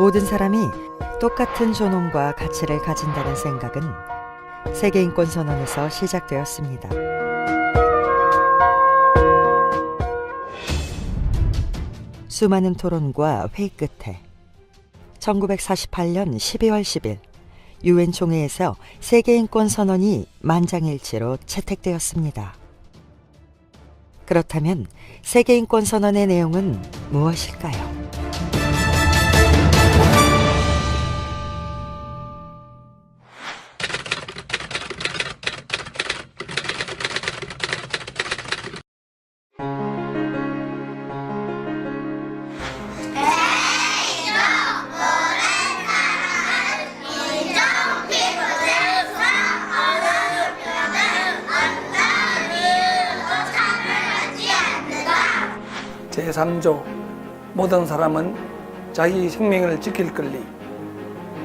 모든 사람이 똑같은 존엄과 가치를 가진다는 생각은 세계인권 선언에서 시작되었습니다. 수많은 토론과 회의 끝에 1948년 12월 10일 유엔 총회에서 세계인권 선언이 만장일치로 채택되었습니다. 그렇다면 세계인권 선언의 내용은 무엇일까요? 제 3조 모든 사람은 자기 생명을 지킬 권리,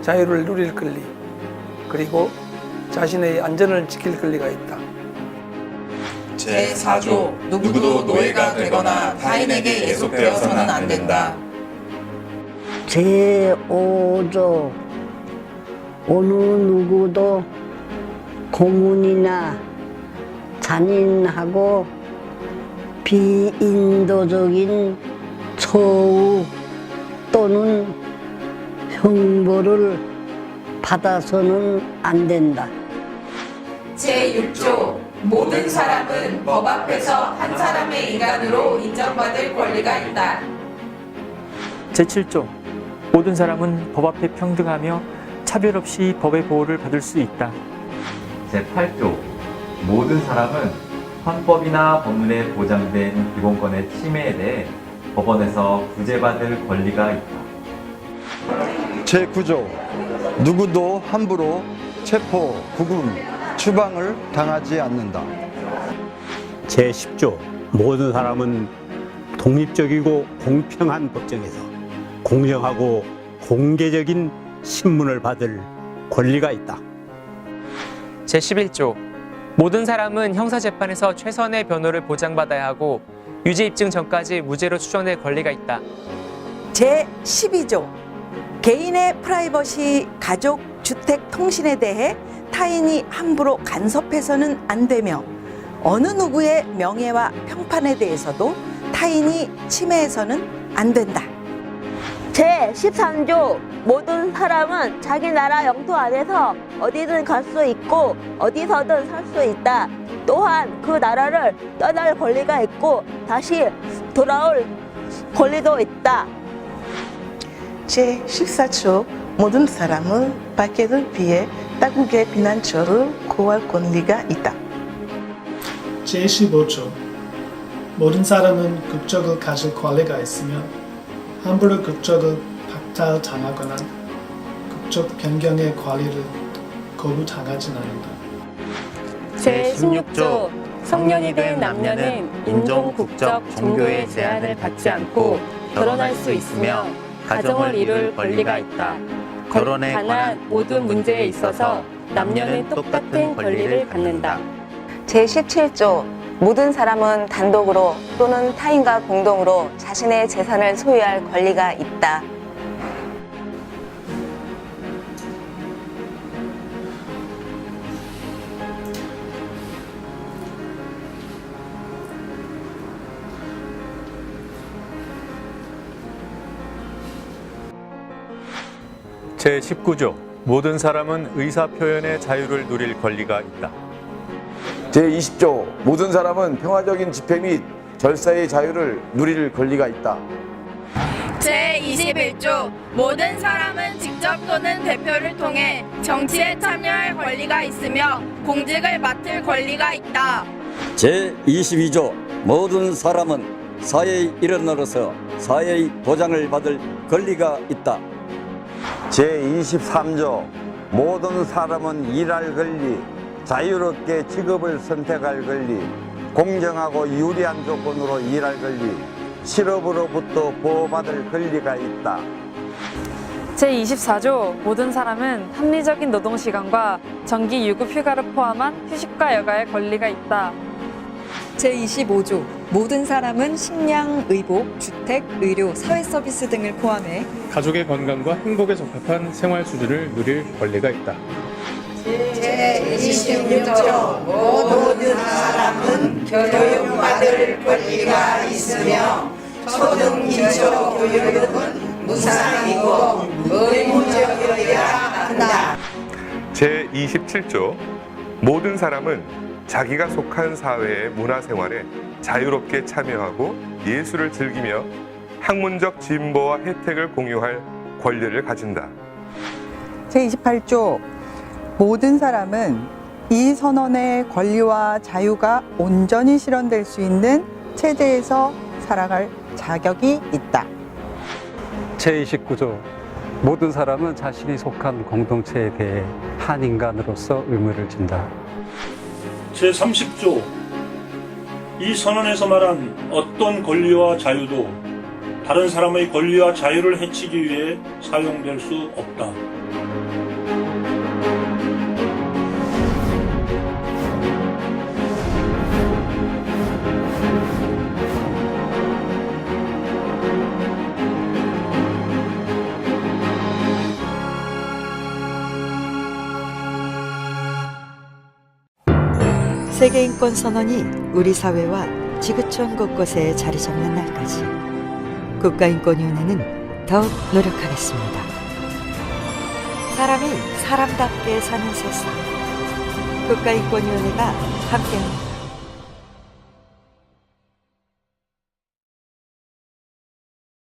자유를 누릴 권리, 그리고 자신의 안전을 지킬 권리가 있다. 제4조 누구도 노예가 되거나 타인에게 예속되어서는 안 된다. 제5조 어느 누구도 고문이나 잔인하고 비인도적인 처우 또는 형벌을 받아서는 안 된다. 제6조 모든 사람은 법 앞에서 한 사람의 인간으로 인정받을 권리가 있다. 제7조 모든 사람은 법 앞에 평등하며 차별 없이 법의 보호를 받을 수 있다. 제8조 모든 사람은 헌법이나 법률에 보장된 기본권의 침해에 대해 법원에서 구제받을 권리가 있다. 제9조 누구도 함부로 체포, 구금, 추방을 당하지 않는다. 제10조 모든 사람은 독립적이고 공평한 법정에서 공정하고 공개적인 신문을 받을 권리가 있다. 제11조 모든 사람은 형사재판에서 최선의 변호를 보장받아야 하고 유죄 입증 전까지 무죄로 추정될 권리가 있다. 제12조 개인의 프라이버시 가족 주택 통신에 대해 타인이 함부로 간섭해서는 안 되며 어느 누구의 명예와 평판에 대해서도 타인이 침해해서는 안 된다. 제13조 모든 사람은 자기 나라 영토 안에서 어디든 갈 수 있고 어디서든 살 수 있다. 또한 그 나라를 떠날 권리가 있고 다시 돌아올 권리도 있다. 제14조 모든 사람은 밖에를 피해 타국의 피난처를 구할 권리가 있다. 제15조 모든 사람은 국적을 가질 권리가 있으며 함부로 국적을 박탈당하거나 국적 변경의 권리를 거부당하지 않는다. 제16조 성년이 된 남녀는 인종, 국적, 종교의 제한을 받지 않고 결혼할 수 있으며 가정을 이룰 권리가 있다. 결혼에 관한 모든 문제에 있어서 남녀는 똑같은 권리를 갖는다. 제17조 모든 사람은 단독으로 또는 타인과 공동으로 자신의 재산을 소유할 권리가 있다. 제19조 모든 사람은 의사 표현의 자유를 누릴 권리가 있다. 제20조 모든 사람은 평화적인 집회 및 절사의 자유를 누릴 권리가 있다. 제21조 모든 사람은 직접 또는 대표를 통해 정치에 참여할 권리가 있으며 공직을 맡을 권리가 있다. 제22조 모든 사람은 사회의 일원으로서 사회의 보장을 받을 권리가 있다. 제23조 모든 사람은 일할 권리, 자유롭게 직업을 선택할 권리, 공정하고 유리한 조건으로 일할 권리, 실업으로부터 보호받을 권리가 있다. 제24조 모든 사람은 합리적인 노동 시간과 정기 유급 휴가를 포함한 휴식과 여가의 권리가 있다. 제25조 모든 사람은 식량, 의복, 주택, 의료, 사회 서비스 등을 포함해 가족의 건강과 행복에 적합한 생활 수준을 누릴 권리가 있다. 제26조 모든 사람은 교육받을 권리가 있으며 초등 기초 교육은 무상이고 의무적이어야 한다. 제27조 모든 사람은 자기가 속한 사회의 문화생활에 자유롭게 참여하고 예술을 즐기며 학문적 진보와 혜택을 공유할 권리를 가진다. 제28조 모든 사람은 이 선언의 권리와 자유가 온전히 실현될 수 있는 체제에서 살아갈 자격이 있다. 제29조 모든 사람은 자신이 속한 공동체에 대해 한 인간으로서 의무를 진다. 제30조 이 선언에서 말한 어떤 권리와 자유도 다른 사람의 권리와 자유를 해치기 위해 사용될 수 없다. 세계인권 선언이 우리 사회와 지구촌 곳곳에 자리 잡는 날까지 국가인권위원회는 더욱 노력하겠습니다. 사람이 사람답게 사는 세상 국가인권위원회가 함께합니다.